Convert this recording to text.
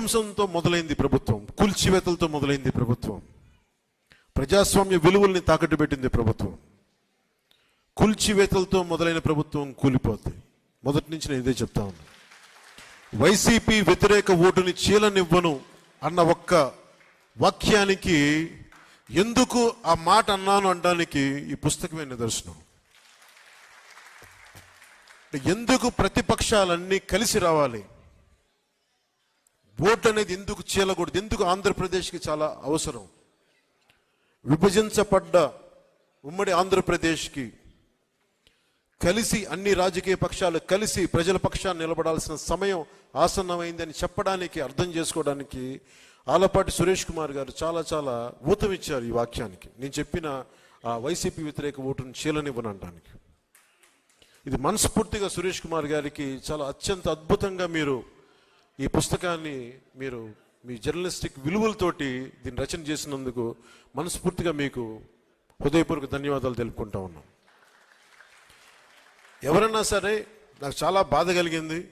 ధ్వంసంతో మొదలైంది ప్రభుత్వం కూల్చివేతలతో మొదలైంది ప్రభుత్వం. ప్రజాస్వామ్య విలువల్ని తాకట్టు పెట్టింది ప్రభుత్వం. కూల్చివేతలతో మొదలైన ప్రభుత్వం కూలిపోద్ది. మొదటి నుంచి నేను ఇదే చెప్తా ఉన్నా. వైసీపీ వ్యతిరేక ఓటుని చీలనివ్వను అన్న ఒక్క వాక్యానికి ఎందుకు ఆ మాట అన్నాను అనడానికి ఈ పుస్తకమే నిదర్శనం. ఎందుకు ప్రతిపక్షాలన్నీ కలిసి రావాలి? ఓటు అనేది ఎందుకు చీలకూడదు? ఎందుకు ఆంధ్రప్రదేశ్కి చాలా అవసరం? విభజించబడ్డ ఉమ్మడి ఆంధ్రప్రదేశ్కి కలిసి అన్ని రాజకీయ పక్షాలు కలిసి ప్రజల పక్షాన్ని నిలబడాల్సిన సమయం ఆసన్నమైందని చెప్పడానికి అర్థం చేసుకోవడానికి ఆలపాటి సురేష్ కుమార్ గారు చాలా చాలా ఊతమిచ్చారు ఈ వాక్యానికి. నేను చెప్పిన ఆ వైసీపీ వ్యతిరేక ఓటును చీలనివ్వనడానికి ఇది మనస్ఫూర్తిగా సురేష్ కుమార్ గారికి చాలా అత్యంత అద్భుతంగా మీరు ఈ పుస్తకాన్ని మీరు మీ జర్నలిస్టిక్ విలువలతోటి దీన్ని రచన చేసినందుకు మనస్ఫూర్తిగా మీకు హృదయపూర్వక ధన్యవాదాలు తెలుపుకుంటా ఉన్నాం. ఎవరన్నా సరే నాకు చాలా బాధ కలిగింది.